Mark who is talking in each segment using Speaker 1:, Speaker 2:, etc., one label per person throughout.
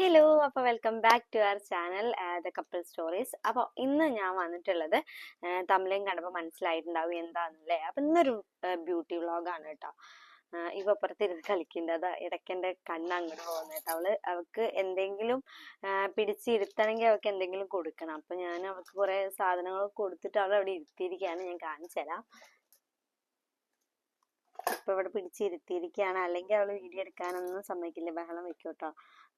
Speaker 1: Hello അപ്പോൾ welcome back to our channel the couple stories അപ്പോൾ ഇന്ന് ഞാൻ വന്നിട്ടുള്ളത് തമിഴയും കണ്ടപ്പോൾ മനസ്സിലായിട്ടുണ്ടാവും എന്താണെന്നല്ലേ അപ്പം ഇന്നൊരു ബ്യൂട്ടി വ്ളോഗാണ് കേട്ടോ. ഇവ അപ്പുറത്തിരുന്ന് കളിക്കേണ്ടത് ഇടയ്ക്കെന്റെ കണ്ണ് അങ്ങോട്ട് പോകുന്നത് അവൾ അവൾക്ക് എന്തെങ്കിലും പിടിച്ചിരുത്തണമെങ്കിൽ അവൾക്ക് എന്തെങ്കിലും കൊടുക്കണം. അപ്പം ഞാൻ അവൾക്ക് കുറേ സാധനങ്ങൾ കൊടുത്തിട്ട് അവൾ അവിടെ ഇരുത്തിയിരിക്കുകയാണ്. ഞാൻ കാണിച്ചു തരാം. ഇപ്പൊ ഇവിടെ പിടിച്ചിരുത്തിയിരിക്കുകയാണ് അല്ലെങ്കിൽ അവൾ വീഡിയോ എടുക്കാനൊന്നും സമ്മതിക്കില്ല. ബഹളം വെക്കും കേട്ടോ.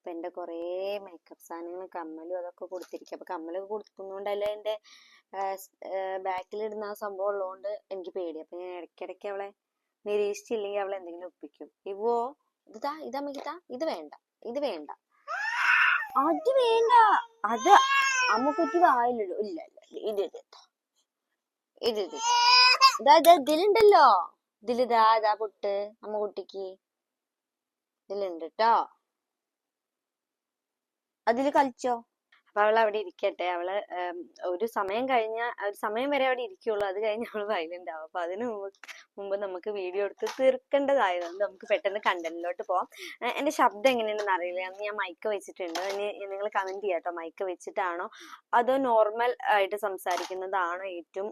Speaker 1: അപ്പൊ എന്റെ കുറേ മേക്കപ്പ് സാധനങ്ങൾ കമ്മലും അതൊക്കെ കൊടുത്തിരിക്കും. അപ്പൊ കമ്മലൊക്കെ കൊടുക്കുന്നോണ്ടല്ലേ എന്റെ ബാക്കിലിടുന്ന ആ സംഭവം ഉള്ളതുകൊണ്ട് എനിക്ക് പേടി. അപ്പൊ ഞാൻ ഇടയ്ക്കിടയ്ക്ക് അവളെ നിരീക്ഷിച്ചില്ലെങ്കിൽ അവളെ എന്തെങ്കിലും ഒപ്പിക്കും. ഇവോ ഇതാ ഇതാ മികത്താ ഇത് വേണ്ട ഇത് വേണ്ട. അത് വേണ്ട. അത് അമ്മക്കുറ്റി വായിലിടും. ഇല്ല ഇല്ല ഇല്ല. ഇത് ഇത്. ഇത്. ഇത്. ഇതാ ഇതാ. ഇതിലുണ്ടല്ലോ. ഇതിലിതാ ഇതാ പൊട്ട് അമ്മ കുട്ടിക്ക് ഇതിലുണ്ട് ട്ടോ. അതിൽ കളിച്ചോ? അപ്പൊ അവൾ അവിടെ ഇരിക്കട്ടെ. അവൾ ഒരു സമയം കഴിഞ്ഞ ഒരു സമയം വരെ അവിടെ ഇരിക്കുള്ളൂ. അത് കഴിഞ്ഞ് അവൾ വയലന്റ് ആവും. അപ്പൊ അതിന് മുമ്പ് മുമ്പ് നമുക്ക് വീഡിയോ എടുത്ത് തീർക്കേണ്ടതായതുകൊണ്ട് നമുക്ക് പെട്ടെന്ന് കണ്ടന്റിലോട്ട് പോവാം. എന്റെ ശബ്ദം എങ്ങനെയുണ്ടെന്ന് അറിയില്ല. അന്ന് ഞാൻ മൈക്ക് വെച്ചിട്ടുണ്ട്. നിങ്ങൾ കമന്റ് ചെയ്യാട്ടോ മൈക്ക് വെച്ചിട്ടാണോ? അതോ നോർമൽ ആയിട്ട് സംസാരിക്കുന്നതാണോ ഏറ്റവും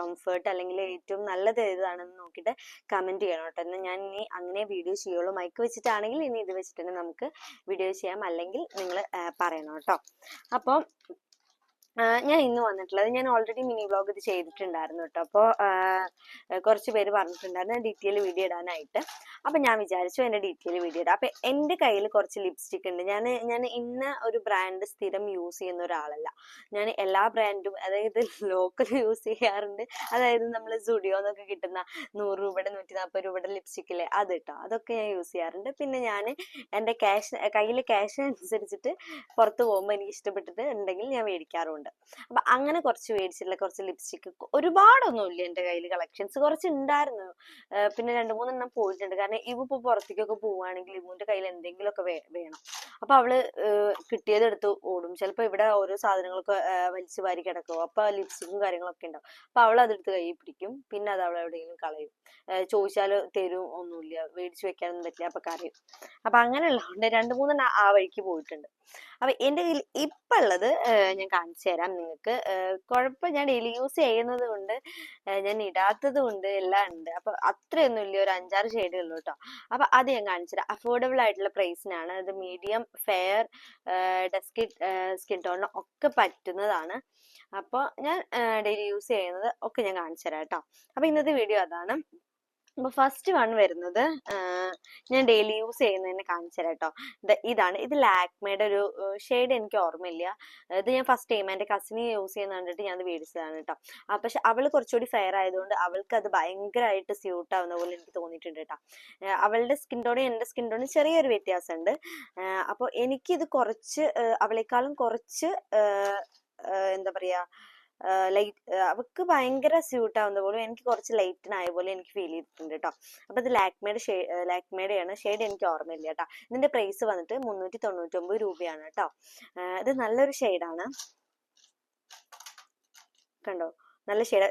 Speaker 1: കംഫർട്ട് അല്ലെങ്കിൽ ഏറ്റവും നല്ലത് ഏതാണെന്ന് നോക്കിയിട്ട് കമന്റ് ചെയ്യണം കേട്ടോ. എന്നാൽ ഞാൻ ഇനി അങ്ങനെ വീഡിയോ ചെയ്യുള്ളൂ. മൈക്ക് വെച്ചിട്ടാണെങ്കിൽ ഇനി ഇത് വെച്ചിട്ട് നമുക്ക് വീഡിയോ ചെയ്യാം. അല്ലെങ്കിൽ നിങ്ങൾ പറയണം കേട്ടോ. അപ്പം ആ, ഞാൻ ഇന്ന് വന്നിട്ടുള്ളത് ഞാൻ ഓൾറെഡി മിനി വ്ലോഗ് ഇത് ചെയ്തിട്ടുണ്ടായിരുന്നു കേട്ടോ അപ്പോൾ കുറച്ച് പേര് പറഞ്ഞിട്ടുണ്ടായിരുന്നു ഡീറ്റെയിൽ വീഡിയോ ഇടാനായിട്ട്. അപ്പം ഞാൻ വിചാരിച്ചു എന്റെ ഡീറ്റെയിൽ വീഡിയോ ഇടാം. അപ്പം എന്റെ കയ്യിൽ കുറച്ച് ലിപ്സ്റ്റിക് ഉണ്ട്. ഞാൻ ഞാൻ ഇന്ന ഒരു ബ്രാൻഡ് സ്ഥിരം യൂസ് ചെയ്യുന്ന ഒരാളല്ല. ഞാൻ എല്ലാ ബ്രാൻഡും അതായത് ലോക്കൽ യൂസ് ചെയ്യാറുണ്ട്. അതായത് നമ്മൾ സുഡിയോ എന്നൊക്കെ കിട്ടുന്ന നൂറ് രൂപയുടെ നൂറ്റി നാൽപ്പത് രൂപയുടെ ലിപ്സ്റ്റിക്കിൽ അത് കേട്ടോ അതൊക്കെ ഞാൻ യൂസ് ചെയ്യാറുണ്ട്. പിന്നെ ഞാൻ എന്റെ ക്യാഷ് കയ്യിൽ ക്യാഷ് അനുസരിച്ചിട്ട് പുറത്ത് പോകുമ്പോൾ എനിക്ക് ഇഷ്ടപ്പെട്ടത് ഉണ്ടെങ്കിൽ ഞാൻ മേടിക്കാറുണ്ട് അപ്പൊ അങ്ങനെ കുറച്ച് മേടിച്ചിട്ടുള്ള കുറച്ച് ലിപ്സ്റ്റിക് ഒരുപാടൊന്നുമില്ല എന്റെ കയ്യിൽ കളക്ഷൻസ് കുറച്ച് ഉണ്ടായിരുന്നു പിന്നെ രണ്ട് മൂന്നെണ്ണം പോയിട്ടുണ്ട്. കാരണം ഇവ ഇപ്പോൾ പുറത്തേക്കൊക്കെ പോവുകയാണെങ്കിൽ ഇവന്റെ കയ്യിൽ എന്തെങ്കിലുമൊക്കെ വേ വേണം. അപ്പൊ അവൾ കിട്ടിയതെടുത്ത് ഓടും. ചിലപ്പോൾ ഇവിടെ ഓരോ സാധനങ്ങളൊക്കെ വലിച്ചു വാരി കിടക്കും. അപ്പൊ ലിപ്സ്റ്റിക്കും കാര്യങ്ങളൊക്കെ ഉണ്ടാവും. അപ്പൊ അവൾ അതെടുത്ത് കൈ പിടിക്കും. പിന്നെ അത് അവൾ എവിടെയെങ്കിലും കളയും. ചോദിച്ചാൽ തരും. ഒന്നുമില്ല. മേടിച്ചു വെക്കാനൊന്നും പറ്റില്ല. അപ്പൊ കറിയും അപ്പൊ അങ്ങനെയുള്ളതുകൊണ്ട് രണ്ട് മൂന്നെണ്ണം ആ വഴിക്ക് പോയിട്ടുണ്ട്. അപ്പൊ എന്റെ കയ്യിൽ ഇപ്പൊ ഉള്ളത് ഞാൻ കാണിച്ചു തരാം നിങ്ങൾക്ക് കുഴപ്പം ഞാൻ ഡെയിലി യൂസ് ചെയ്യുന്നത് കൊണ്ട് ഞാൻ ഇടാത്തത് കൊണ്ട് എല്ലാം ഉണ്ട്. അപ്പൊ അത്രയൊന്നും ഇല്ല ഒരു അഞ്ചാറ് ഷെയ്ഡേ കേട്ടോ അപ്പൊ അത് ഞാൻ കാണിച്ചു തരാം അഫോർഡബിൾ ആയിട്ടുള്ള പ്രൈസിനാണ് അത് മീഡിയം ഫെയർ ഡെസ്കി സ്കിൻ ടോണിന് ഒക്കെ പറ്റുന്നതാണ്. അപ്പോൾ ഞാൻ ഡെയിലി യൂസ് ചെയ്യുന്നത് ഒക്കെ ഞാൻ കാണിച്ചു തരാം കേട്ടോ അപ്പൊ ഇന്നത്തെ വീഡിയോ അതാണ്. അപ്പൊ ഫസ്റ്റ് വൺ വരുന്നത് ഞാൻ ഡെയിലി യൂസ് ചെയ്യുന്നതിനെ കാണിച്ചു തരാം കേട്ടോ ഇതാണ്. ഇത് ലാക്മേയുടെ ഒരു ഷെയ്ഡ് എനിക്ക് ഓർമ്മയില്ല. ഇത് ഞാൻ ഫസ്റ്റ് ടൈം എന്റെ കസിന് യൂസ് ചെയ്യുന്ന കണ്ടിട്ട് ഞാൻ അത് മേടിച്ചതാണ് കേട്ടോ ആ പക്ഷെ അവൾ കുറച്ചുകൂടി ഫെയർ ആയതുകൊണ്ട് അവൾക്ക് അത് ഭയങ്കരമായിട്ട് സ്യൂട്ട് ആവുന്ന പോലെ എനിക്ക് തോന്നിയിട്ടുണ്ട് കേട്ടോ അവളുടെ സ്കിൻ ടോണും എന്റെ സ്കിൻ ടോണും ചെറിയൊരു വ്യത്യാസമുണ്ട്. അപ്പോൾ എനിക്കിത് കുറച്ച് അവളെക്കാളും കുറച്ച് എന്താ പറയാ ലൈറ്റ് അവർക്ക് ഭയങ്കര സ്യൂട്ട് ആവുന്ന പോലും എനിക്ക് കുറച്ച് ലൈറ്റനായ പോലെ എനിക്ക് ഫീൽ ചെയ്തിട്ടുണ്ട് കേട്ടോ അപ്പൊ ഇത് ലാക്മേഡ് ഷേ ആണ്. ഷെയ്ഡ് എനിക്ക് ഓർമ്മയില്ല കേട്ടോ ഇതിന്റെ പ്രൈസ് വന്നിട്ട് മുന്നൂറ്റി തൊണ്ണൂറ്റൊമ്പത് രൂപയാണ് കേട്ടോ ഇത് നല്ലൊരു ഷെയ്ഡാണ് കണ്ടോ? നല്ല ഷെയ്ഡ്.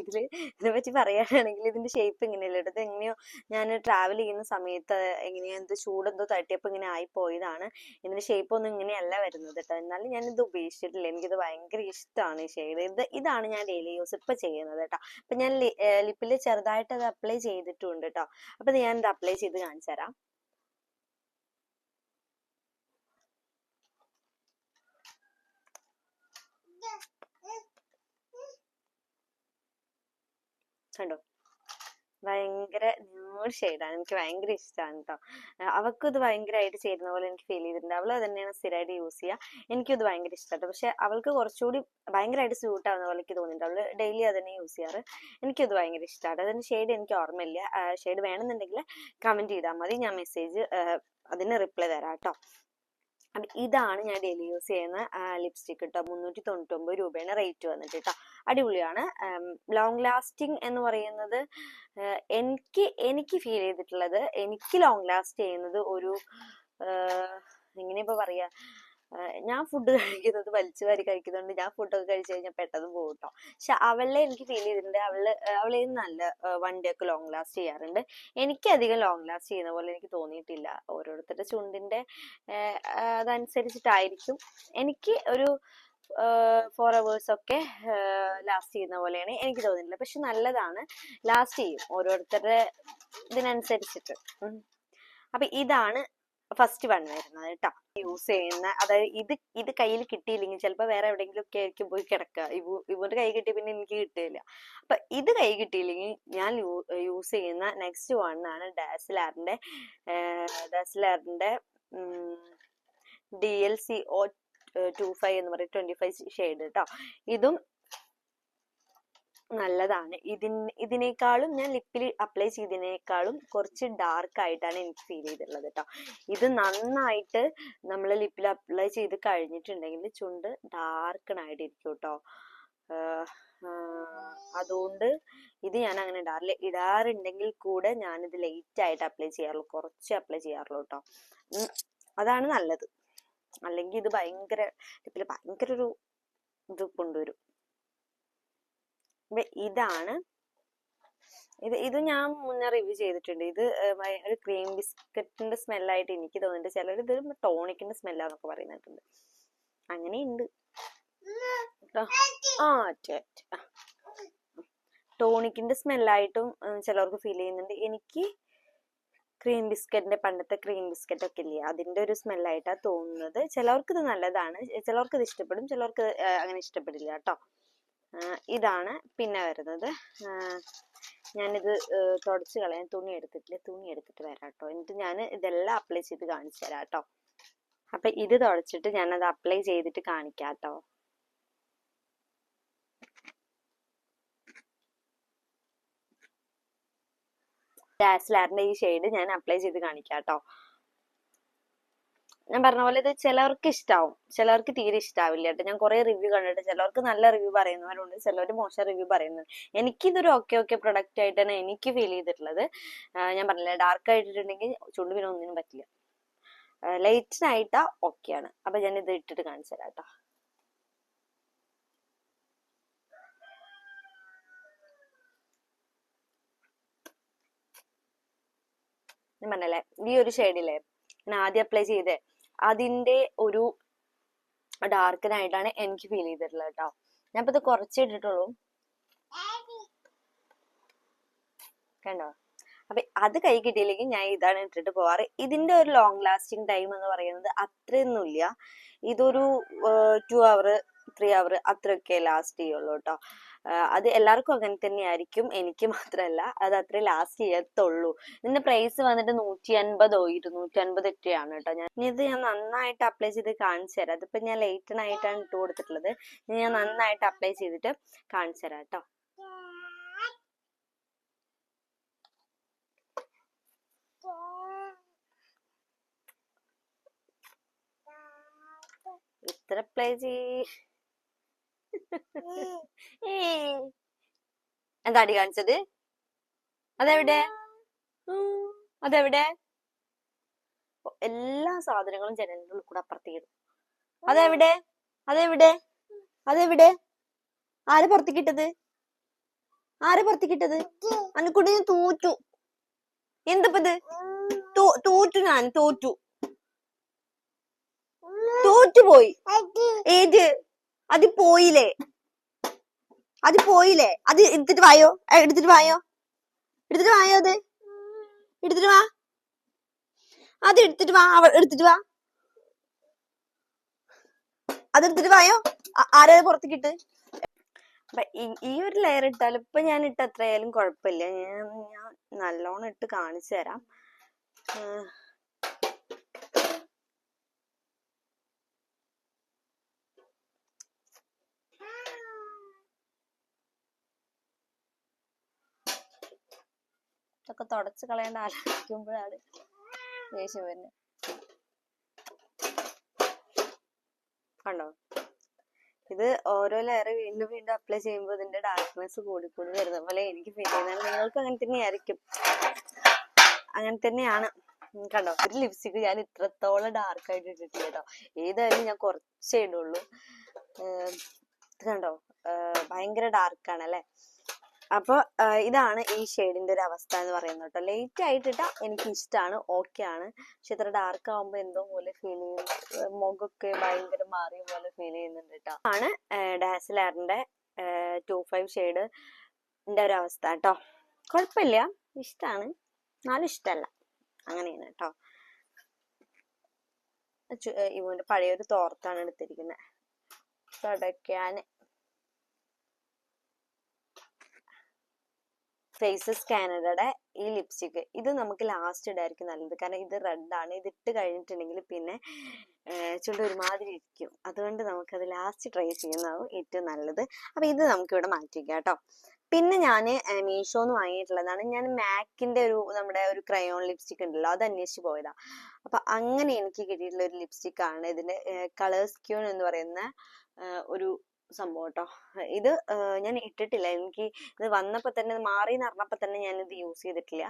Speaker 1: ഇതിൽ ഇതിനെ പറ്റി പറയുകയാണെങ്കിൽ ഇതിന്റെ ഷേപ്പ് ഇങ്ങനെയല്ല. കേട്ടോ എങ്ങനെയോ ഞാൻ ട്രാവൽ ചെയ്യുന്ന സമയത്ത് എങ്ങനെയോ എന്തോ ചൂടെന്തോ തട്ടിയപ്പോൾ ഇങ്ങനെ ആയി പോയതാണ്. ഇതിന്റെ ഷേപ്പ് ഒന്നും ഇങ്ങനെയല്ല വരുന്നത് കേട്ടോ എന്നാലും ഞാൻ ഇത് ഉപേക്ഷിച്ചിട്ടില്ല. എനിക്കിത് ഭയങ്കര ഇഷ്ടമാണ് ഈ ഷെയ്ഡ് ഇത് ഇതാണ് ഞാൻ ഡെയിലി യൂസ് ഇപ്പൊ ചെയ്യുന്നത് കേട്ടോ അപ്പൊ ഞാൻ ലിപ്പിൽ ചെറുതായിട്ട് അത് അപ്ലൈ ചെയ്തിട്ടുണ്ട് കേട്ടോ അപ്പൊ ഞാൻ ഇത് അപ്ലൈ ചെയ്ത് കാണിച്ചു തരാം. കണ്ടോ? ഭയങ്കര ന്യൂഡ് ഷെയ്ഡാണ് എനിക്ക് ഭയങ്കര ഇഷ്ടമാണ് കേട്ടോ അവൾക്കും ഇത് ഭയങ്കരമായിട്ട് ചേരുന്ന പോലെ എനിക്ക് ഫീൽ ചെയ്തിട്ടുണ്ട്. അവൾ തന്നെയാണ് സ്ഥിരമായിട്ട് യൂസ് ചെയ്യുക എനിക്കും ഇത് ഭയങ്കര ഇഷ്ടമാണ് പക്ഷെ അവൾക്ക് കുറച്ചുകൂടി ഭയങ്കരമായിട്ട് സ്യൂട്ട് ആവുന്ന പോലെ എനിക്ക് തോന്നിയിട്ടുണ്ട്. അവൾ ഡെയിലി അത് തന്നെ യൂസ് ചെയ്യാറ് എനിക്കത് ഭയങ്കര ഇഷ്ടമാണ് അതിന് ഷെയ്ഡ് എനിക്ക് ഓർമ്മയില്ല. ഷെയ്ഡ് വേണമെന്നുണ്ടെങ്കിൽ കമന്റ് ചെയ്താൽ മതി. ഞാൻ മെസ്സേജ് അതിന് റിപ്ലൈ തരാം കേട്ടോ അപ്പൊ ഇതാണ് ഞാൻ ഡെയിലി യൂസ് ചെയ്യുന്ന ലിപ്സ്റ്റിക് കേട്ടോ മുന്നൂറ്റി തൊണ്ണൂറ്റൊമ്പത് രൂപയാണ് റേറ്റ് വന്നിട്ട് കേട്ടോ അടിപൊളിയാണ്. ലോങ് ലാസ്റ്റിംഗ് എന്ന് പറയുന്നത് എനിക്ക് എനിക്ക് ഫീൽ ചെയ്തിട്ടുള്ളത് എനിക്ക് ലോങ് ലാസ്റ്റ് ചെയ്യുന്നത് ഒരു എങ്ങനെ ഇപ്പൊ പറയാ ഞാൻ ഫുഡ് കഴിക്കുന്നത് വലിച്ചു വാരി കഴിക്കുന്നതുകൊണ്ട് ഞാൻ ഫുഡൊക്കെ കഴിച്ചു കഴിഞ്ഞാൽ പെട്ടെന്ന് പോകും കേട്ടോ പക്ഷെ അവളെ എനിക്ക് ഫീൽ ചെയ്തിട്ടുണ്ട്. അവൾ അവളെ നല്ല ഒക്കെ ലോങ് ലാസ്റ്റ് ചെയ്യാറുണ്ട്. എനിക്ക് അധികം ലോങ് ലാസ്റ്റ് ചെയ്യുന്ന പോലെ എനിക്ക് തോന്നിയിട്ടില്ല. ഓരോരുത്തരുടെ ചുണ്ടിന്റെ അതനുസരിച്ചിട്ടായിരിക്കും. എനിക്ക് ഒരു ഫോർ അവേഴ്സ് ഒക്കെ ലാസ്റ്റ് ചെയ്യുന്ന പോലെയാണ് എനിക്ക് തോന്നിയിട്ടില്ല പക്ഷെ നല്ലതാണ്. ലാസ്റ്റ് ചെയ്യും. ഓരോരുത്തരുടെ ഇതിനനുസരിച്ചിട്ട്. അപ്പൊ ഇതാണ് ഫസ്റ്റ് വൺ വരുന്നത് കേട്ടോ. യൂസ് ചെയ്യുന്ന അതായത് ഇത് ഇത് കയ്യിൽ കിട്ടിയില്ലെങ്കിൽ ചിലപ്പോൾ വേറെ എവിടെയെങ്കിലും ഒക്കെ ആയിരിക്കും പോയി കിടക്കുക. ഇവ ഇവന്റെ കൈ കിട്ടിയ പിന്നെ എനിക്ക് കിട്ടില്ല അപ്പൊ ഇത് കൈ കിട്ടിയില്ലെങ്കിൽ ഞാൻ യൂസ് ചെയ്യുന്ന നെക്സ്റ്റ് വൺ ആണ് ഡാസ്ലാറിന്റെ ഡാസ്ലാറിന്റെ D L C O two five എന്ന് പറയും ട്വന്റി ഫൈവ് ഷെയ്ഡ് കേട്ടോ. ഇതും നല്ലതാണ്. ഇതി ഇതിനേക്കാളും ഞാൻ ലിപ്പിൽ അപ്ലൈ ചെയ്തതിനേക്കാളും കുറച്ച് ഡാർക്ക് ആയിട്ടാണ് എനിക്ക് ഫീൽ ചെയ്തിട്ടുള്ളത് കേട്ടോ. ഇത് നന്നായിട്ട് നമ്മൾ ലിപ്പിൽ അപ്ലൈ ചെയ്ത് കഴിഞ്ഞിട്ടുണ്ടെങ്കിൽ ചുണ്ട് ഡാർക്കണായിട്ടിരിക്കും കേട്ടോ. അതുകൊണ്ട് ഇത് ഞാൻ അങ്ങനെ ഇടാറില്ല ഇടാറുണ്ടെങ്കിൽ കൂടെ ഞാനിത് ലേറ്റ് ആയിട്ട് അപ്ലൈ ചെയ്യാറുള്ളൂ. കുറച്ച് അപ്ലൈ ചെയ്യാറുള്ളൂ കേട്ടോ. അതാണ് നല്ലത്. അല്ലെങ്കിൽ ഇത് ഭയങ്കര ലിപ്പിൽ ഭയങ്കര ഒരു ഇത് കൊണ്ടുവരും. ഇപ്പൊ ഇതാണ്. ഇത് ഇത് ഞാൻ മുന്നേ റിവ്യൂ ചെയ്തിട്ടുണ്ട്. ഇത് ഒരു ക്രീം ബിസ്ക്കറ്റിന്റെ സ്മെല്ലായിട്ട് എനിക്ക് തോന്നുന്നുണ്ട് ചിലർ ഇത് ടോണിക്കിന്റെ സ്മെല്ലാന്നൊക്കെ പറയുന്നുണ്ട് അങ്ങനെയുണ്ട്. ആ ടോണിക്കിന്റെ സ്മെല്ലായിട്ടും ചിലർക്ക് ഫീൽ ചെയ്യുന്നുണ്ട്. എനിക്ക് ക്രീം ബിസ്ക്കറ്റിന്റെ പണ്ടത്തെ ക്രീം ബിസ്ക്കറ്റ് ഒക്കെ ഇല്ലേ അതിന്റെ ഒരു സ്മെല്ലായിട്ടാണ് തോന്നുന്നത്. ചിലർക്ക് ഇത് നല്ലതാണ്. ചിലർക്ക് ഇത് ഇഷ്ടപ്പെടും. ചിലർക്ക് അങ്ങനെ ഇഷ്ടപ്പെടില്ല കേട്ടോ ഇതാണ് പിന്നെ വരുന്നത്. ഞാനിത് തുടച്ച് കളയാൻ തുണി എടുത്തിട്ടില്ല. തുണി എടുത്തിട്ട് വരാം കേട്ടോ എന്നിട്ട് ഞാൻ ഇതെല്ലാം അപ്ലൈ ചെയ്ത് കാണിച്ചു തരാം കേട്ടോ അപ്പൊ ഇത് തുടച്ചിട്ട് ഞാനത് അപ്ലൈ ചെയ്തിട്ട് കാണിക്കാം കേട്ടോ ഡാസ്ലാറിന്റെ ഈ ഷെയ്ഡ് ഞാൻ അപ്ലൈ ചെയ്ത് കാണിക്കാം കേട്ടോ ഞാൻ പറഞ്ഞ പോലെ ഇത് ചിലർക്ക് ഇഷ്ടാവും. ചിലർക്ക് തീരെ ഇഷ്ടാവില്ല കേട്ടോ. ഞാൻ കുറെ റിവ്യൂ കണ്ടിട്ട് ചിലർക്ക് നല്ല റിവ്യൂ പറയുന്നവരുണ്ട്. ചിലർ മോശം റിവ്യൂ പറയുന്നുണ്ട്. എനിക്കിതൊരു ഓക്കെ ഓക്കെ പ്രൊഡക്റ്റ് ആയിട്ടാണ് എനിക്ക് ഫീൽ ചെയ്തിട്ടുള്ളത്. ഞാൻ പറഞ്ഞില്ല ഡാർക്ക് ആയിട്ടുണ്ടെങ്കിൽ ചുണ്ട് പിന്നെ ഒന്നിനും പറ്റില്ല. ലൈറ്റിനായിട്ടാ ആണ്. അപ്പൊ ഞാൻ ഇത് ഇട്ടിട്ട് കാണിച്ചു തരാം കേട്ടോ. ഞാൻ പറഞ്ഞല്ലേ ഈ ഒരു ഷെയ്ഡില്ലേ ഞാൻ ആദ്യം അപ്ലൈ ചെയ്തേ. അതിന്റെ ഒരു ഡാർക്കനായിട്ടാണ് എനിക്ക് ഫീൽ ചെയ്തിട്ടുള്ളത് കേട്ടോ. ഇപ്പൊ ഇത് കുറച്ചേ ഇട്ടിട്ടുള്ളൂ. കണ്ടോ? അപ്പൊ അത് കൈ കിട്ടിയില്ലെങ്കിൽ ഞാൻ ഇതാണ് ഇട്ടിട്ട് പോവാറ്. ഇതിന്റെ ഒരു ലോങ് ലാസ്റ്റിംഗ് ടൈം എന്ന് പറയുന്നത് അത്രയൊന്നുമില്ല. ഇതൊരു ടു അവർ ത്രീ അവർ അത്രയൊക്കെ ലാസ്റ്റ് ചെയ്യുള്ളൂ കേട്ടോ. അത് എല്ലാവർക്കും അങ്ങനെ തന്നെയായിരിക്കും. എനിക്ക് മാത്രമല്ല അത് അത്രേ ലാസ്റ്റ് ചെയ്യത്തുള്ളൂ ഇതിന്റെ പ്രൈസ് വന്നിട്ട് നൂറ്റി അൻപതോ ഇരുന്നൂറ്റി അൻപത് ഒക്കെയാണ് കേട്ടോ ഞാൻ. ഇനി ഇത് ഞാൻ നന്നായിട്ട് അപ്ലൈ ചെയ്ത് കാണിച്ചു തരാം. അതിപ്പോ ഞാൻ ലേറ്റ് ആയിട്ടാണ് ഇട്ട് കൊടുത്തിട്ടുള്ളത്. ഞാൻ നന്നായിട്ട് അപ്ലൈ ചെയ്തിട്ട് കാണിച്ചു തരാം കേട്ടോ. ഇത്ര അപ്ലൈ ചെയ് എന്താ അടി കാണിച്ചത്? അതെവിടെ? അതെവിടെ? എല്ലാ സാധനങ്ങളും ജനലിന്റെ ഉള്ളിൽ കൂടെ അപ്പുറത്തേക്ക് ഇടും അതെവിടെ? അതെവിടെ? അതെവിടെ? ആര് പുറത്തേക്ക് ഇട്ടത് ആര് പുറത്തേക്ക് ഇട്ടത് അന്നക്കുട്ടി ഞാൻ തോറ്റു. എന്തപ്പത് തോറ്റു ഞാൻ തോറ്റു. തോറ്റുപോയി. ഏത്? അത് പോയില്ലേ? അത് പോയില്ലേ? അത് എടുത്തിട്ട് വായോ? എടുത്തിട്ട് വായോ? എടുത്തിട്ട് വായോ അത്? എടുത്തിട്ട് വാ. അത് എടുത്തിട്ട് വാ എടുത്തിട്ട് വാ. അത് എടുത്തിട്ട് വായോ? ആരാ പുറത്തേക്ക് ഇട്ട് ഈ- ഒരു ലെയർ ഇട്ടാൽ ഇപ്പൊ ഞാൻ ഇട്ട് എത്രയായാലും കുഴപ്പമില്ല. ഞാൻ ഞാൻ നല്ലോണം ഇട്ട് കാണിച്ചു തരാം. ഇതൊക്കെ തുടച്ചു കളയേണ്ട ആലോചിക്കുമ്പോഴാണ് ദേഷ്യം വരുന്നത്. കണ്ടോ? ഇത് ഓരോ ലെയർ വീണ്ടും വീണ്ടും അപ്ലൈ ചെയ്യുമ്പോൾ ഇതിന്റെ ഡാർക്ക്നെസ് കൂടി കൂടി വരുന്ന പോലെ എനിക്ക് ഫീൽ ചെയ്യുന്നത്. നിങ്ങൾക്ക് അങ്ങനെ തന്നെയായിരിക്കും. അങ്ങനെ തന്നെയാണ്. കണ്ടോ? ഒരു ലിപ്സ്റ്റിക് ഞാൻ ഇത്രത്തോളം ഡാർക്ക് ആയിട്ട് ഇട്ടിട്ടില്ല കേട്ടോ. ഏതായാലും ഞാൻ കുറച്ചേ ഇടുള്ളൂ. കണ്ടോ? ഭയങ്കര ഡാർക്ക് ആണ് അല്ലെ? അപ്പൊ ഇതാണ് ഈ ഷെയ്ഡിന്റെ ഒരു അവസ്ഥ എന്ന് പറയുന്നത് കേട്ടോ. ലേറ്റ് ആയിട്ടിട്ട എനിക്ക് ഇഷ്ടമാണ് ഓക്കെ ആണ്. പക്ഷെ ഇത്ര ഡാർക്ക് ആവുമ്പോ എന്തോ പോലെ ഫീൽ ചെയ്യും. മുഖൊക്കെ ഭയങ്കര മാറിയ പോലെ ഫീൽ ചെയ്യുന്നുണ്ട് കേട്ടോ. ആണ് ഡാസിലാറിന്റെ ടു ഫൈവ് ഷെയ്ഡ് ഒരു അവസ്ഥ കേട്ടോ. കുഴപ്പമില്ല. ഇഷ്ടമാണ് എന്നാലും ഇഷ്ടമല്ല അങ്ങനെയാണ് കേട്ടോ. ഇവന്റെ പഴയൊരു തോർത്താണ് എടുത്തിരിക്കുന്നത് തുടയ്ക്കാന് ഫേസസ് കാനഡയുടെ ഈ ലിപ്സ്റ്റിക് ഇത് നമുക്ക് ലാസ്റ്റ് ഇടായിരിക്കും നല്ലത്. കാരണം ഇത് റെഡാണ് ഇത് ഇട്ട് കഴിഞ്ഞിട്ടുണ്ടെങ്കിൽ പിന്നെ ചുണ്ട് ഒരുമാതിരി ഇരിക്കും. അതുകൊണ്ട് നമുക്കത് ലാസ്റ്റ് ട്രൈ ചെയ്യുന്നതാവും ഏറ്റവും നല്ലത്. അപ്പൊ ഇത് നമുക്ക് ഇവിടെ മാറ്റി വെക്കാം കേട്ടോ പിന്നെ ഞാൻ മീഷോന്ന് വാങ്ങിയിട്ടുള്ളതാണ്. ഞാൻ മാക്കിന്റെ ഒരു നമ്മുടെ ഒരു ക്രയോൺ ലിപ്സ്റ്റിക് ഉണ്ടല്ലോ അത് അന്വേഷിച്ച് പോയതാ. അപ്പൊ അങ്ങനെ എനിക്ക് കിട്ടിയിട്ടുള്ള ഒരു ലിപ്സ്റ്റിക് ആണ് ഇതിന്റെ കളേഴ്സ് ക്യൂൺ എന്ന് പറയുന്ന ഒരു സംഭവം കേട്ടോ ഇത് ഞാൻ ഇട്ടിട്ടില്ല. എനിക്ക് ഇത് വന്നപ്പോ തന്നെ ഇത് മാറി എന്ന് അറിഞ്ഞപ്പോ തന്നെ ഞാൻ ഇത് യൂസ് ചെയ്തിട്ടില്ല.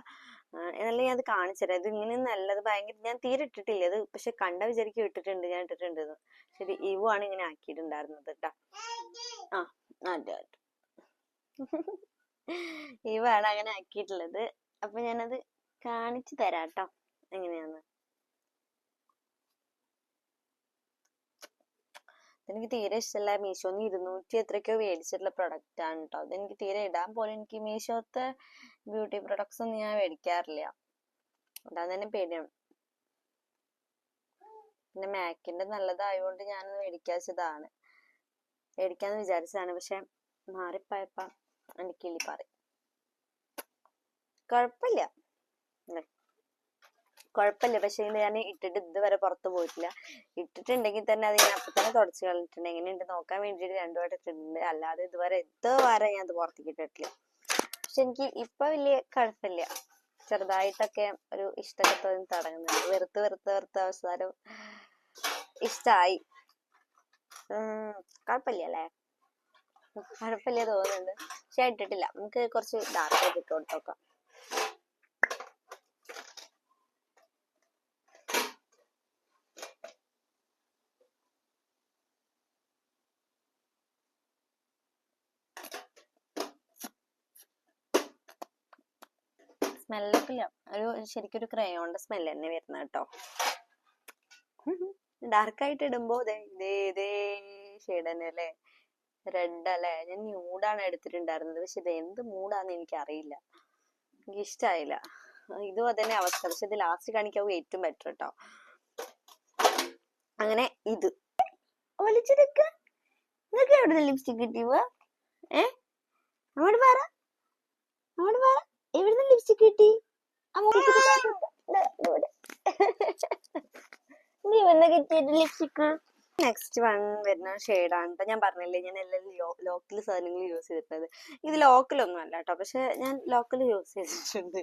Speaker 1: എന്നല്ല എന്നാലും ഞാൻ അത് കാണിച്ചുതരാം ഇത് ഇങ്ങനെ നല്ലത് ഭയങ്കര ഞാൻ തീരെ ഇട്ടിട്ടില്ല. ഇത് പക്ഷെ കണ്ട വിചാരിക്കും ഇട്ടിട്ടുണ്ട് ഞാൻ ഇട്ടിട്ടുണ്ട് ശരി ഇവു ആണ് ഇങ്ങനെ ആക്കിയിട്ടുണ്ടായിരുന്നത് കേട്ടോ ആ അതെ അതെ ഇവാണ് അങ്ങനെ ആക്കിയിട്ടുള്ളത്. അപ്പൊ ഞാനത് കാണിച്ചു തരാട്ടോ എങ്ങനെയാന്ന്. എനിക്ക് തീരെ ഇഷ്ടമല്ല മീഷോന്ന് ഇരുന്നൂറ്റി എത്രയൊക്കെയോ മേടിച്ചിട്ടുള്ള പ്രൊഡക്റ്റ് ആണ് കേട്ടോ അതെനിക്ക് തീരെ ഇടാൻ പോലും എനിക്ക് മീഷോത്തെ ബ്യൂട്ടി പ്രൊഡക്ട്സ് ഒന്നും ഞാൻ മേടിക്കാറില്ല. അതാന്ന് തന്നെ പേടിയാണ്. പിന്നെ മാക്കിന്റെ നല്ലതായതുകൊണ്ട് ഞാനൊന്ന് മേടിക്കാച്ചതാണ്. മേടിക്കാന്ന് വിചാരിച്ചതാണ്. പക്ഷെ മാറിപ്പോയപ്പോ എന്റെ പറയും. കുഴപ്പമില്ല. കുഴപ്പമില്ല. പക്ഷെ ഇത് ഞാൻ ഇട്ടിട്ട് ഇതുവരെ പുറത്ത് പോയിട്ടില്ല. ഇട്ടിട്ടുണ്ടെങ്കിൽ തന്നെ അത് ഞാൻ അപ്പൊ തന്നെ തുടച്ച് കളഞ്ഞിട്ടുണ്ട്. എങ്ങനെയുണ്ട് നോക്കാൻ വേണ്ടിയിട്ട് രണ്ടു വട്ടം ഇട്ടിട്ടുണ്ട്. അല്ലാതെ ഇതുവരെ ഇതുവരെ ഞാൻ അത് പുറത്തേക്ക് ഇട്ടിട്ടില്ല. പക്ഷെ എനിക്ക് ഇപ്പൊ വലിയ കുഴപ്പമില്ല. ചെറുതായിട്ടൊക്കെ ഒരു ഇഷ്ടമൊക്കെ തോന്നി തുടങ്ങുന്നുണ്ട്. വെറുത്ത് വെറുത്ത് വെറുത്ത് അവസാനം ഇഷ്ടായി. ഉം കുഴപ്പമില്ല അല്ലേ? കുഴപ്പമില്ല തോന്നുന്നുണ്ട്. പക്ഷെ ഇട്ടിട്ടില്ല. നമുക്ക് കുറച്ച് ഡാർക്ക് ഇട്ട് കൊടുത്തോക്കാം ഇല്ല ഒരു ശരിക്കും ഒരു ക്രയോണിന്റെ സ്മെല്ല് തന്നെ വരുന്ന കേട്ടോ ഡാർക്ക് ആയിട്ട് ഇടുമ്പോ ഷെയ്ഡ് തന്നെ അല്ലേ റെഡ് അല്ലേ? ഞാൻ ന്യൂഡാണ് എടുത്തിട്ടുണ്ടായിരുന്നത്. പക്ഷെ ഇത് എന്ത് മൂഡാന്ന് എനിക്ക് അറിയില്ല എനിക്ക് ഇഷ്ടായില്ല. ഇതും അതന്നെ അവസ്ഥ. പക്ഷെ ഇത് ലാസ്റ്റ് കാണിക്കാവും ഏറ്റവും ബെറ്റർ കേട്ടോ അങ്ങനെ ഇത്. ഒലിച്ചെടുക്ക നിങ്ങൾക്ക് എവിടെ ലിപ്സ്റ്റിക് കിട്ടിയവ ഏ? അങ്ങോട്ട് പറ. അങ്ങോട്ട് പറ. എവിടുന്ന് ലിപ്സ്റ്റിക് കിട്ടി? നീ വന്ന് കിട്ടിയത് ലിപ്സ്റ്റിക് നെക്സ്റ്റ് വൺ വരുന്ന ഷെയ്ഡാണ് കേട്ടോ ഞാൻ പറഞ്ഞില്ലേ ഞാൻ എല്ലാം ലോക്കൽ സാധനങ്ങൾ യൂസ് ചെയ്തിട്ടത് ഇത് ലോക്കലൊന്നും അല്ല കേട്ടോ പക്ഷെ ഞാൻ ലോക്കൽ യൂസ് ചെയ്തിട്ടുണ്ട്.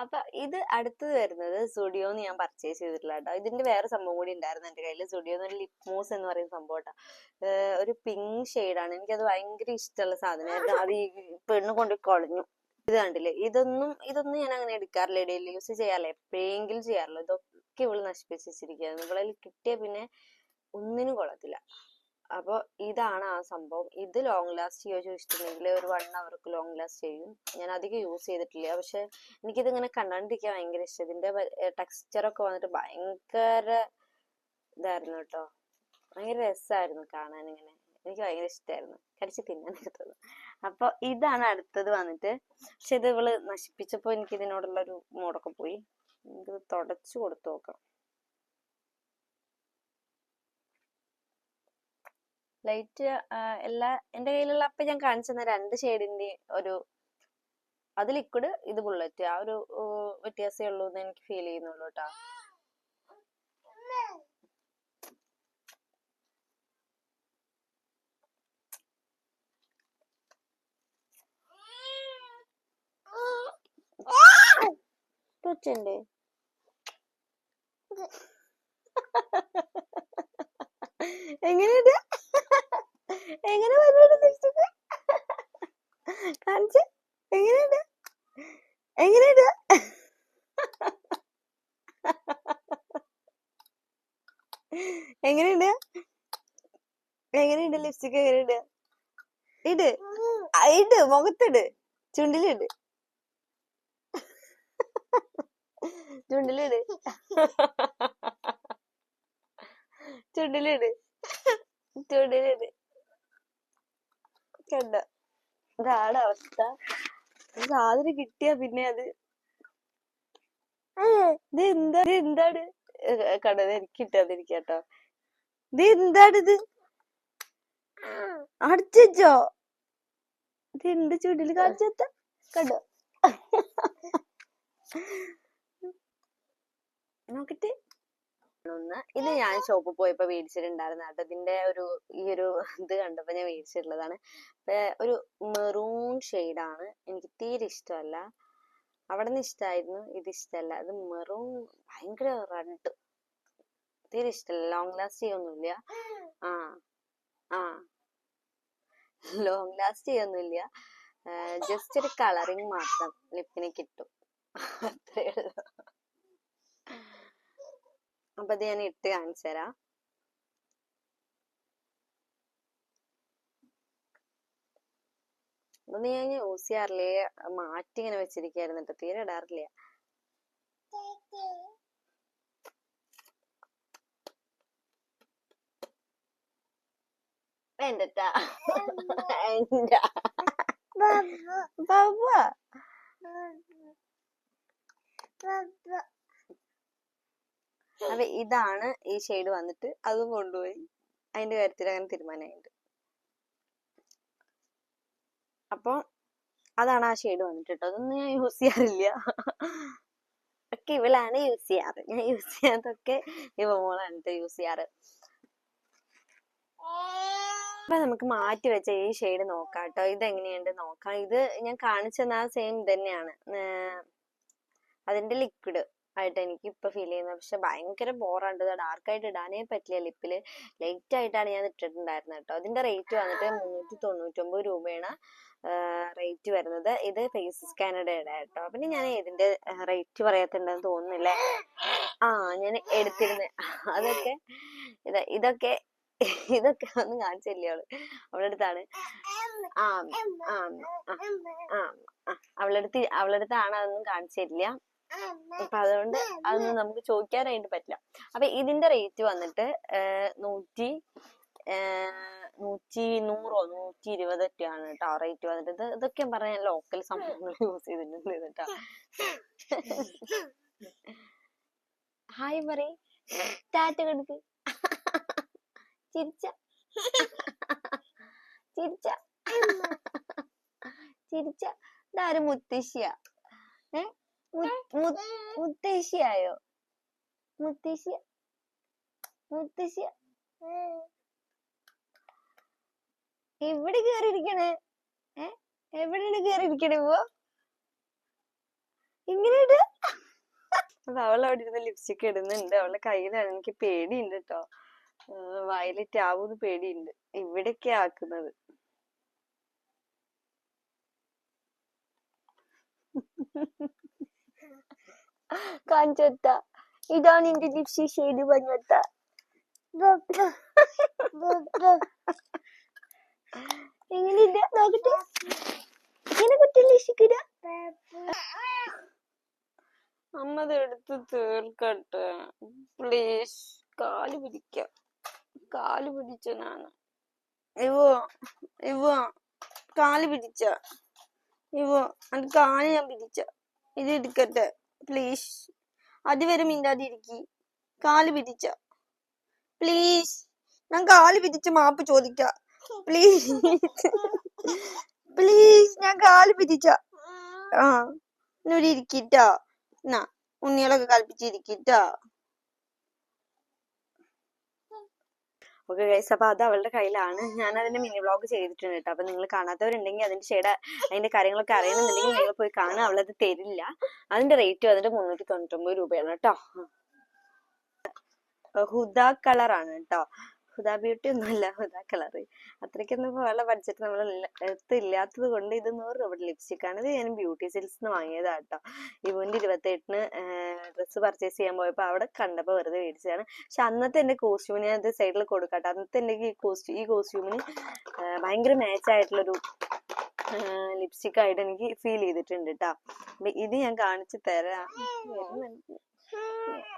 Speaker 1: അപ്പൊ ഇത് അടുത്തത് വരുന്നത് സുഡിയോന്ന് ഞാൻ പർച്ചേസ് ചെയ്തിട്ടില്ല കേട്ടോ ഇതിന്റെ വേറെ സംഭവം കൂടി ഉണ്ടായിരുന്നു എന്റെ കയ്യിൽ സുഡിയോന്ന് ലിപ് മൂസ് എന്ന് പറയുന്ന സംഭവം കേട്ടോ ഒരു പിങ്ക് ഷെയ്ഡാണ് എനിക്കത് ഭയങ്കര ഇഷ്ടമുള്ള സാധനമായിരുന്നു. അത് ഈ പെണ്ണ് കൊണ്ട് കളഞ്ഞു. ഇത് കണ്ടില്ലേ? ഇതൊന്നും ഇതൊന്നും ഞാൻ അങ്ങനെ എടുക്കാറില്ല. ഡെയിലി യൂസ് ചെയ്യാറില്ല. എപ്പോഴെങ്കിലും ചെയ്യാറുള്ളൂ ഇതൊക്കെ ഇവൾ നശിപ്പിച്ച് വെച്ചിരിക്കുകയാണ്. ഇവളിൽ കിട്ടിയ പിന്നെ ഒന്നിനും കൊള്ളത്തില്ല. അപ്പൊ ഇതാണ് ആ സംഭവം. ഇത് ലോങ് ലാസ്റ്റ് ചെയ്യുമോ ചോദിച്ചിട്ടുണ്ടെങ്കിൽ ഒരു വൺ അവർക്ക് ലോങ് ലാസ്റ്റ് ചെയ്യും. ഞാൻ അധികം യൂസ് ചെയ്തിട്ടില്ല. പക്ഷെ എനിക്കിത് ഇങ്ങനെ കണ്ടോണ്ടിരിക്കാൻ ഭയങ്കര ഇഷ്ടം. ഇതിന്റെ ടെക്സ്ചർ ഒക്കെ വന്നിട്ട് ഭയങ്കര ഇതായിരുന്നു കേട്ടോ. ഭയങ്കര രസമായിരുന്നു കാണാൻ ഇങ്ങനെ എനിക്ക് ഭയങ്കര ഇഷ്ടമായിരുന്നു കടിച്ച് തിന്നാൻ എടുത്തത്. അപ്പൊ ഇതാണ് അടുത്തത് വന്നിട്ട്. പക്ഷെ ഇത് ഇവൾ നശിപ്പിച്ചപ്പോ എനിക്ക് ഇതിനോടുള്ള ഒരു മൂടൊക്കെ പോയി. എനിക്കിത് തുടച്ചു കൊടുത്തു നോക്കാം. ലൈറ്റ് എല്ലാ എന്റെ കയ്യിലുള്ള അപ്പൊ ഞാൻ കാണിച്ചു രണ്ട് ഷെയ്ഡിന്റെ ഒരു അത് ലിക്വിഡ് ഇത് ബുള്ളറ്റ് ആ ഒരു വ്യത്യാസമേ ഉള്ളൂ എന്ന് എനിക്ക് ഫീൽ ചെയ്യുന്നുള്ളൂ കേട്ടോ వచ్చింది എങ്ങനെയുണ്ട്? എങ്ങനെ വരുന്നുണ്ട് തിരിച്ചിട്ട് കാണിച്ച്. എങ്ങനെയുണ്ട്? എങ്ങനെയുണ്ട്? എങ്ങനെയുണ്ട്? എങ്ങനെയുണ്ട്? ലിപ്സ്റ്റിക് എങ്ങനെയുണ്ട്? ഇട്. ഇട്. മുഖത്തിട്. ചുണ്ടിലിട്. ചുണ്ടിലിട്. ചുണ്ടിലിട്. ചുണ്ടിലിട്. കണ്ട. ഇതാണ് അവസ്ഥ. സാധനം കിട്ടിയ പിന്നെ അത് ഇത് എന്താ ഇത് എന്താണ്? കണ്ടത് എനിക്ക് കിട്ടാതിരിക്കട്ടോ ഇത് എന്താണ് ഇത്? അടിച്ചോ ഇത് എന്ത് ചുണ്ടിൽ കാണിച്ചോ കണ്ടോ? നോക്കട്ടെ ഒന്ന് ഇത് ഞാൻ ഷോപ്പിൽ പോയപ്പോ മേടിച്ചിട്ടുണ്ടായിരുന്നു. കേട്ടോ ഇതിന്റെ ഒരു ഈ ഒരു ഇത് കണ്ടപ്പോ ഞാൻ മേടിച്ചിട്ടുള്ളതാണ്. ഒരു മെറൂൺ ആണ്. എനിക്ക് തീരെ ഇഷ്ടമല്ല. അവിടെ നിന്ന് ഇഷ്ടമായിരുന്നു ഇത് ഇഷ്ടമല്ല. ഇത് മെറൂൺ ഭയങ്കര റെഡ് തീരെ ഇഷ്ടമല്ല. ലോങ് ലാസ്റ്റ് ചെയ്യൊന്നുമില്ല. ആ ആ. ലോങ് ലാസ്റ്റ് ചെയ്യൊന്നുമില്ല. ജസ്റ്റ് ഒരു കളറിങ് മാത്രം ലിപ്പിന് കിട്ടും. അത്രേ ഉള്ളൂ. അപ്പൊ ഇത് ഞാൻ ഇട്ട് കാണിച്ചു തരാം. ഇതൊന്നും ഞാൻ യൂസ് ചെയ്യാറില്ലേ. മാറ്റി ഇങ്ങനെ വെച്ചിരിക്കായിരുന്നു കേട്ടോ തീരെ ഇടാറില്ല. വേണ്ടട്ടാ. വേണ്ട. ബാബ അപ്പൊ ഇതാണ് ഈ ഷെയ്ഡ് വന്നിട്ട് അത് കൊണ്ടുപോയി അതിന്റെ കാര്യത്തിൽ അങ്ങനെ തീരുമാനമായിട്ട് അപ്പൊ അതാണ് ആ ഷെയ്ഡ് വന്നിട്ട് കേട്ടോ. അതൊന്നും ഞാൻ യൂസ് ചെയ്യാറില്ല. ഒക്കെ ഇവളാണ് യൂസ് ചെയ്യാറ്. ഞാൻ യൂസ് ചെയ്യാത്തൊക്കെ ഇവ മോളാണ് യൂസ് ചെയ്യാറ്. അപ്പൊ നമുക്ക് മാറ്റി വെച്ച ഈ ഷെയ്ഡ് നോക്കാം കേട്ടോ ഇത് എങ്ങനെയുണ്ട് നോക്കാം. ഇത് ഞാൻ കാണിച്ചു തന്ന സെയിം തന്നെയാണ് അതിന്റെ ലിക്വിഡ് ആയിട്ട് എനിക്ക് ഇപ്പൊ ഫീൽ ചെയ്യുന്നത് പക്ഷെ ഭയങ്കര ബോറാണ്ട് ഡാർക്ക് ആയിട്ട് ഇടാനേ പറ്റില്ല ലിപ്പിൽ ലൈറ്റ് ആയിട്ടാണ് ഞാൻ ഇട്ടിട്ടുണ്ടായിരുന്നത് കേട്ടോ അതിന്റെ റേറ്റ് വന്നിട്ട് മുന്നൂറ്റി തൊണ്ണൂറ്റൊമ്പത് രൂപയാണ് റേറ്റ് വരുന്നത്. ഇത് ഫേസ് സ്കാനഡയുടെ കേട്ടോ പിന്നെ ഞാൻ ഇതിന്റെ റേറ്റ് പറയത്തുണ്ടെന്ന് തോന്നുന്നില്ലേ? ആ ഞാൻ എടുത്തിരുന്ന. അതൊക്കെ ഇത് ഇതൊക്കെ ഇതൊക്കെ ഒന്ന് കാണിച്ചില്ലേ അവൾ? അവളുടെ അടുത്താണ് ആ ആ ആ ആ ആ അവളുടെ അടുത്ത് അവളുടെ അടുത്താണ് അതൊന്നും കാണിച്ചില്ല അപ്പൊ അതുകൊണ്ട് അതൊന്നും നമുക്ക് ചോദിക്കാനായിട്ട് പറ്റില്ല. അപ്പൊ ഇതിന്റെ റേറ്റ് വന്നിട്ട് നൂറ്റി നൂറ്റി നൂറോ നൂറ്റി ഇരുപതൊക്കെയാണ് കേട്ടോ റേറ്റ് വന്നിട്ട്. ഇത് ഇതൊക്കെ പറഞ്ഞ ലോക്കൽ സംഭവങ്ങൾ യൂസ് ചെയ്തിട്ടുണ്ട് കേട്ടോ. ഹായ് പറയ് ടാറ്റ കണക്ക് ചിരിച്ച. ചിരിച്ച. ചിരിച്ച. ഇതാരും മുത്തശ്ശിയാ. ഏ? മു- മു- മുത്തശ്ശിയായോ മുത്തശ്ശി മുത്തശ്ശി എവിടെ കേറിയിരിക്കണേ? ഏ? എവിടെയാണ് കേറിയിരിക്കണേ ഇപ്പോ ഇങ്ങനെയുണ്ട് അപ്പൊ അവൾ അവിടെ ഇരുന്ന് ലിപ്സ്റ്റിക് ഇടുന്നുണ്ട്. അവളുടെ കയ്യിലാണ് എനിക്ക് പേടിയുണ്ട് കേട്ടോ. വയലറ്റ് ആവൂന്ന് പേടിയുണ്ട്. ഇവിടൊക്കെ ആക്കുന്നത്. കാഞ്ചത്ത ഇതാണ് എന്റെ ലിപ്സി ഷെയ്ഡ് പഞ്ഞത്ത എങ്ങനെയില്ല നോക്കട്ടെ ഇങ്ങനെ കുട്ടി ലിപ്സ്റ്റിക് അമ്മ എടുത്ത് തീർക്കട്ടെ പ്ലീസ് കാൽ പിടിക്ക കാൽ പിടിച്ച ഞാൻ ഇവോ ഇവോ കാൽ പിടിച്ച ഇവോ അത് കാൽ ഞാൻ പിടിച്ച ഇത് എടുക്കട്ടെ പ്ലീസ് അതുവരെ മിണ്ടാതിരിക്കി. കാൽ പിടിച്ച. പ്ലീസ് ഞാൻ കാൽ പിടിച്ച് മാപ്പ് ചോദിക്ക. പ്ലീസ് പ്ലീസ് ഞാൻ കാൽ പിടിച്ച. ആ. ഇന്നൊരു ഇരിക്കിട്ടാ ഉണ്ണികളൊക്കെ കളിപ്പിച്ചിരിക്കിട്ടോ ഓക്കെ ഗൈസ് അപ്പൊ അത് അവളുടെ കയ്യിലാണ്. ഞാൻ അതിന്റെ മിനി വ്ളോഗ് ചെയ്തിട്ടുണ്ട് കേട്ടോ. അപ്പൊ നിങ്ങൾ കാണാത്തവരുണ്ടെങ്കിൽ അതിന്റെ ഷെയ്ഡ് അതിന്റെ കാര്യങ്ങളൊക്കെ അറിയണമെന്നുണ്ടെങ്കിൽ നിങ്ങൾ പോയി കാണുക. അവളത് തരില്ല. അതിന്റെ റേറ്റ് വന്നിട്ട് മുന്നൂറ്റി തൊണ്ണൂറ്റൊമ്പത് രൂപയാണ് കേട്ടോ. ഹുദ കളറാണ് കേട്ടോ. ഹുദാ ബ്യൂട്ടി ഒന്നുമല്ല ഹുദാ കളറ് അത്രയ്ക്കൊന്നും ഉള്ള ബഡ്ജറ്റ് നമ്മൾ എടുത്തില്ലാത്തത് കൊണ്ട് ഇത് നൂറ് രൂപ ലിപ്സ്റ്റിക് ആണ്. ഇത് ഞാൻ ബ്യൂട്ടി സെയിൽസ് നിന്ന് വാങ്ങിയതാ കേട്ടോ ഇവന്റെ ഇരുപത്തെട്ടിന് ഡ്രസ്സ് പർച്ചേസ് ചെയ്യാൻ പോയപ്പോൾ അവിടെ കണ്ടപ്പോൾ വെറുതെ മേടിച്ചതാണ്. പക്ഷെ അന്നത്തെ എന്റെ കോസ്റ്റ്യൂമിന് ഞാൻ സൈഡിൽ കൊടുക്കട്ടെ. അന്നത്തെ എന്റെ ഈ കോസ്റ്റ്യൂ ഈ കോസ്റ്റ്യൂമിന് ഭയങ്കര മാച്ച് ആയിട്ടുള്ളൊരു ലിപ്സ്റ്റിക് ആയിട്ട് എനിക്ക് ഫീൽ ചെയ്തിട്ടുണ്ട് കേട്ടോ ഇത് ഞാൻ കാണിച്ചു തരാം.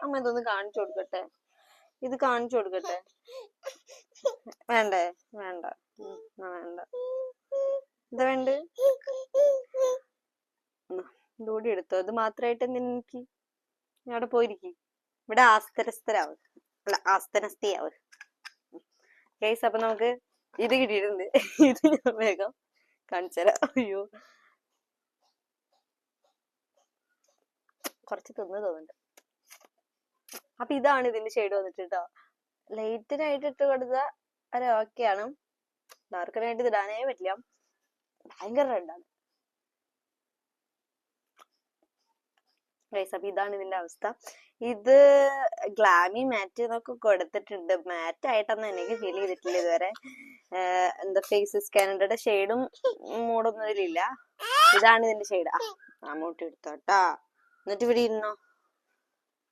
Speaker 1: അമ്മ ഇതൊന്ന് കാണിച്ചു കൊടുക്കട്ടെ? ഇത് കാണിച്ചു കൊടുക്കട്ടെ? വേണ്ടേ? വേണ്ട. വേണ്ട. എന്താ വേണ്ട? ഇതുകൂടി എടുത്തോ. അത് മാത്രമായിട്ട് എനിക്ക്? അവിടെ പോയിരിക്കും. ഇവിടെ ആസ്തരസ്ഥരാവ് അല്ല ആസ്തനസ്ഥയാവ്. ഗൈസ് അപ്പൊ നമുക്ക് ഇത് കിട്ടിയിട്ടുണ്ട്. ഇത് ഞാൻ വേഗം കാണിച്ചുതരാം അയ്യോ. കുറച്ച് തിന്ന് തോന്നുന്നുണ്ട്. അപ്പൊ ഇതാണ് ഇതിന്റെ ഷെയ്ഡ് വന്നിട്ട് കേട്ടോ ലൈറ്റിനായിട്ട് ഇട്ട് കൊടുത്ത ഒരു ഓക്കെയാണ് ഡാർക്കിനായിട്ട് ഇത് ഇടാനേ പറ്റില്ല. ഭയങ്കര റെഡാണ് ഗൈസ് അപ്പൊ ഇതാണ് ഇതിന്റെ അവസ്ഥ. ഇത് ഗ്ലാമി മാറ്റ് എന്നൊക്കെ കൊടുത്തിട്ടുണ്ട്. മാറ്റ് ആയിട്ടൊന്നും എനിക്ക് ഫീൽ ചെയ്തിട്ടില്ല ഇതുവരെ. എന്താ ഫേസ് സ്കാനറുടെ ഷെയ്ഡും മൂടൊന്നും ഇതിലില്ല ഇതാണ് ഇതിന്റെ ഷെയ്ഡ് അങ്ങോട്ട് എടുത്തോട്ടാ. എന്നിട്ട് ഇവിടെ ഇരുന്നോ.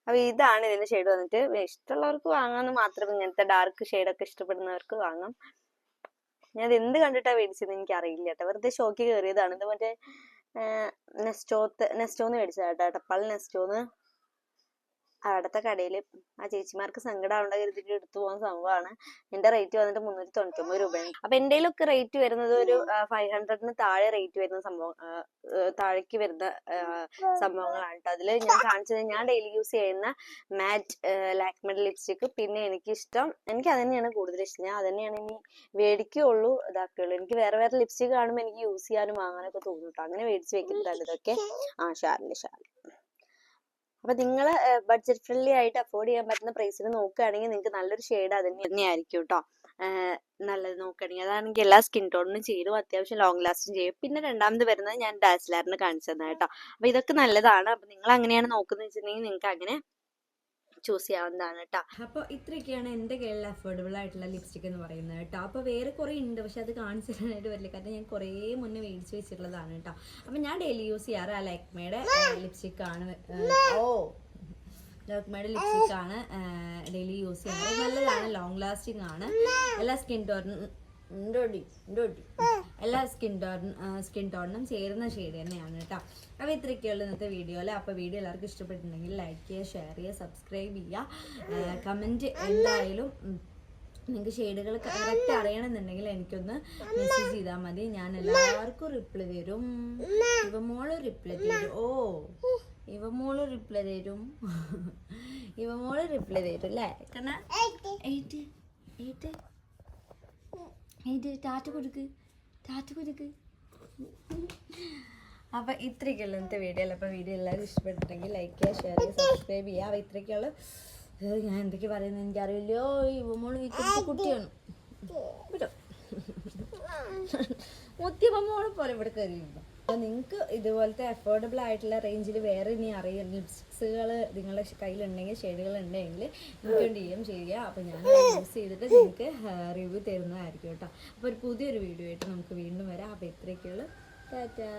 Speaker 1: അപ്പൊ ഇതാണ് ഇതിന്റെ ഷെയ്ഡ് വന്നിട്ട്. ഇഷ്ടമുള്ളവർക്ക് വാങ്ങാന്ന് മാത്രം. ഇങ്ങനത്തെ ഡാർക്ക് ഒക്കെ ഇഷ്ടപ്പെടുന്നവർക്ക് വാങ്ങാം. ഞാൻ എന്ത് കണ്ടിട്ടാ മേടിച്ചത് എനിക്ക് അറിയില്ല കേട്ടോ. വെറുതെ ഷോക്ക് കയറിയതാണ്. ഇത് മറ്റേ നെസ്റ്റോത്ത് നെസ്റ്റോന്ന് മേടിച്ചതാ കേട്ടോ. നെസ്റ്റോന്ന്. അവിടുത്തെ കടയിൽ ആ ചേച്ചിമാർക്ക് സങ്കടം കരുതിട്ട് എടുത്തു പോകുന്ന സംഭവമാണ് എന്റെ റേറ്റ് വന്നിട്ട് മുന്നൂറ്റി തൊണ്ണൂറ്റൊമ്പത് രൂപയാണ്. അപ്പൊ ഒക്കെ റേറ്റ് വരുന്നത് ഒരു ഫൈവ് ഹൺഡ്രഡിന് താഴെ റേറ്റ് വരുന്ന സംഭവം താഴേക്ക് വരുന്ന സംഭവങ്ങളാണ് കേട്ടോ അതിൽ ഞാൻ കാണിച്ചത് ഞാൻ ഡെയിലി യൂസ് ചെയ്യുന്ന മാറ്റ് ലാക്മെഡ് ലിപ്സ്റ്റിക് പിന്നെ എനിക്ക് ഇഷ്ടം എനിക്ക് തന്നെയാണ് കൂടുതൽ ഇഷ്ടം. ഞാൻ തന്നെയാണ് ഇനി മേടിക്കുകയുള്ളൂ ഇതാക്കുകയുള്ളൂ എനിക്ക് വേറെ വേറെ ലിപ്സ്റ്റിക് കാണുമ്പോൾ എനിക്ക് യൂസ് ചെയ്യാനും വാങ്ങാനൊക്കെ തോന്നും കേട്ടോ അങ്ങനെ മേടിച്ച് വെക്കുന്നതാണ് ഇതൊക്കെ? ആ ഷാലിന്റെ ഷാൽ അപ്പൊ നിങ്ങൾ ബഡ്ജറ്റ് ഫ്രണ്ട്ലി ആയിട്ട് അഫോർഡ് ചെയ്യാൻ പറ്റുന്ന പ്രൈസിന് നോക്കുകയാണെങ്കിൽ നിങ്ങൾക്ക് നല്ലൊരു ഷെയ്ഡ് അത് തന്നെയായിരിക്കും കേട്ടോ നല്ലത് നോക്കുകയാണെങ്കിൽ. അതാണെങ്കിൽ എല്ലാ സ്കിൻ ടോണിനും ചെയ്തു അത്യാവശ്യം ലോങ് ലാസ്റ്റിംഗ് ചെയ്യും. പിന്നെ രണ്ടാമത് വരുന്നത് ഞാൻ ഡാസ്ലാറിന് കാണിച്ചു തന്നെ കേട്ടോ അപ്പൊ ഇതൊക്കെ നല്ലതാണ്. അപ്പൊ നിങ്ങൾ അങ്ങനെയാണ് നോക്കുന്നത് വെച്ചിട്ടുണ്ടെങ്കിൽ നിങ്ങൾക്ക് അങ്ങനെ ചൂസ് ചെയ്യാവുന്നതാണ് കേട്ടോ
Speaker 2: അപ്പോൾ ഇത്രയൊക്കെയാണ് എന്റെ കയ്യിൽ അഫോർഡബിൾ ആയിട്ടുള്ള ലിപ്സ്റ്റിക് എന്ന് പറയുന്നത് കേട്ടോ അപ്പോൾ വേറെ കുറേ ഉണ്ട്. പക്ഷെ അത് കാണിച്ചു വരില്ല കാരണം ഞാൻ കുറേ മുന്നേ മേടിച്ച് വെച്ചിട്ടുള്ളതാണ് കേട്ടോ അപ്പോൾ ഞാൻ ഡെയിലി യൂസ് ചെയ്യാറ് ആ ലാക്മയുടെ ലിപ്സ്റ്റിക് ആണ്. ഓ. ലാക്മയുടെ ലിപ്സ്റ്റിക് ആണ് ഡെയിലി യൂസ് ചെയ്യുന്നത് നല്ലതാണ്. ലോങ് ലാസ്റ്റിംഗ് ആണ്. എല്ലാ സ്കിൻ ടോണിനും ഉണ്ടോടി ഉണ്ടോടി. എല്ലാ സ്കിൻ ടോൺ സ്കിൻ ടോണിനും ചേരുന്ന ഷെയ്ഡ് തന്നെയാണ് കേട്ടോ. അപ്പോൾ ഇത്രയൊക്കെയുള്ള ഇന്നത്തെ വീഡിയോയിൽ അപ്പോൾ വീഡിയോ എല്ലാവർക്കും ഇഷ്ടപ്പെട്ടിട്ടുണ്ടെങ്കിൽ ലൈക്ക് ചെയ്യുക ഷെയർ ചെയ്യുക സബ്സ്ക്രൈബ് ചെയ്യുക. കമന്റ് എന്തായാലും നിങ്ങൾക്ക് ഷെയ്ഡുകൾ കറക്റ്റ് അറിയണമെന്നുണ്ടെങ്കിൽ എനിക്കൊന്ന് മെസ്സേജ് ചെയ്താൽ മതി. ഞാൻ എല്ലാവർക്കും റിപ്ലൈ തരും. ഇവമോൾ റിപ്ലൈ തരും. ഓ ഇവമോൾ റിപ്ലൈ തരും. ഇവമോൾ റിപ്ലൈ തരും അല്ലേ? കാരണം എയ്റ്റ് എയ്റ്റ്. എയ്റ്റ് ടാറ്റ കൊടുക്ക്. ടാറ്റ കൊടുക്ക്. അപ്പോൾ ഇത്രയൊക്കെയുള്ള ഇന്നത്തെ വീഡിയോ അല്ല? അപ്പോൾ വീഡിയോ എല്ലാവരും ഇഷ്ടപ്പെട്ടിട്ടുണ്ടെങ്കിൽ ലൈക്ക് ചെയ്യുക ഷെയർ ചെയ്യുക സബ്സ്ക്രൈബ് ചെയ്യുക. അപ്പോൾ ഇത്രയൊക്കെയുള്ള ഞാൻ എന്തൊക്കെ പറയുന്നത് എനിക്കറിയില്ലോ ഇവമോൾ വീട്ടിലത്തെ കുട്ടിയാണ്. കേട്ടോ മുത്തിയമ്മോളെ പോലെ ഇവിടെ കയറിയിരുന്നു നിങ്ങൾക്ക് ഇതുപോലത്തെ അഫോർഡബിൾ ആയിട്ടുള്ള റേഞ്ചിൽ വേറെ ഇനി അറിയാം ലിപ്സ്റ്റിക്സുകൾ നിങ്ങളുടെ കയ്യിലുണ്ടെങ്കിൽ ഷെയ്ഡുകൾ ഉണ്ടെങ്കിൽ എനിക്ക് ഡി എം ചെയ്യുക അപ്പോൾ ഞാൻ യൂസ് ചെയ്തിട്ട് നിങ്ങൾക്ക് റിവ്യൂ തരുന്നതായിരിക്കും കേട്ടോ. അപ്പോൾ ഒരു പുതിയൊരു വീഡിയോ ആയിട്ട് നമുക്ക് വീണ്ടും വരാം. അപ്പോൾ ഇത്രയൊക്കെയുള്ളൂ. ടാറ്റാ.